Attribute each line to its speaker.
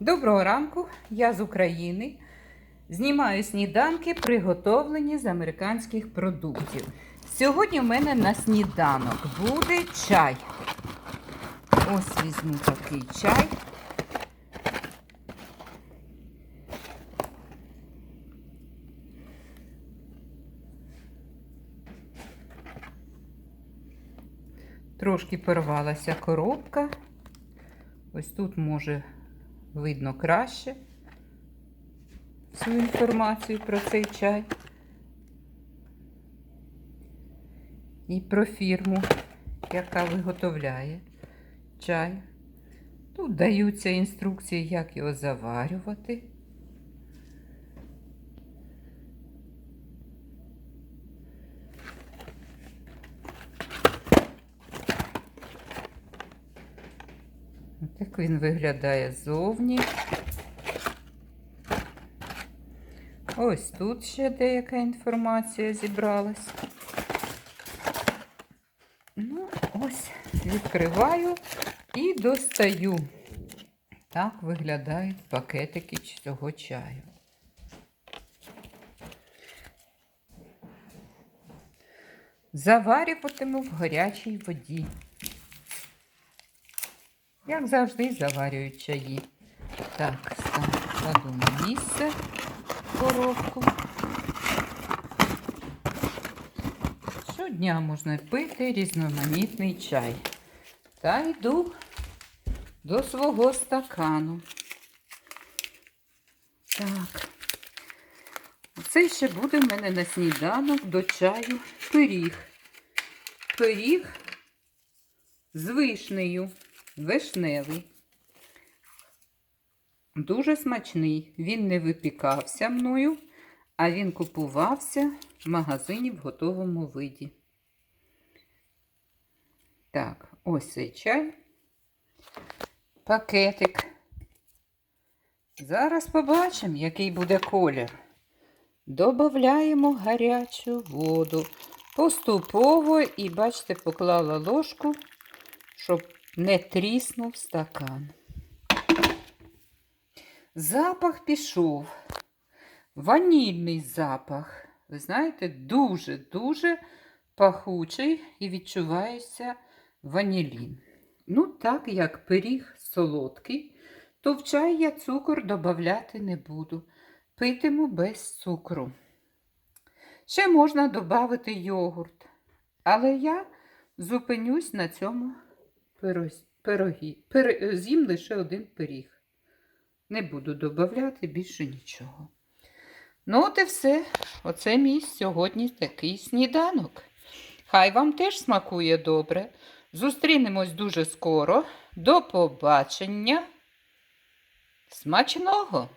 Speaker 1: Доброго ранку, я з України. Знімаю сніданки, приготовлені з американських продуктів. Сьогодні в мене на сніданок буде чай. Ось візьму такий чай. Трошки порвалася коробка. Ось тут може видно краще всю інформацію про цей чай. І про фірму, яка виготовляє чай. Тут даються інструкції, як його заварювати. Так він виглядає ззовні. Ось тут ще деяка інформація зібралась. Ну, ось відкриваю і достаю. Так виглядають пакетики цього чаю. Заварюватиму в гарячій воді. Як завжди заварюють чаї. Так, кладу на місце коробку. Щодня можна пити різноманітний чай. Та йду до свого стакану. Так. Оце ще буде в мене на сніданок до чаю пиріг. Пиріг з вишнею. Вишневий. Дуже смачний. Він не випікався мною, а він купувався в магазині в готовому виді. Так, ось цей чай. Пакетик. Зараз побачимо, який буде колір. Добавляємо гарячу воду. Поступово і, бачите, поклала ложку, щоб не тріснув стакан. Запах пішов. Ванільний запах. Ви знаєте, дуже-дуже пахучий і відчувається ванілін. Ну, так як пиріг солодкий, то в чай я цукор додати не буду. Питиму без цукру. Ще можна додати йогурт, але я зупинюсь на цьому пирогі. Пир... З'їм лише один пиріг. Не буду додати більше нічого. Ну, от і все. Оце мій сьогодні такий сніданок. Хай вам теж смакує добре. Зустрінемось дуже скоро. До побачення. Смачного!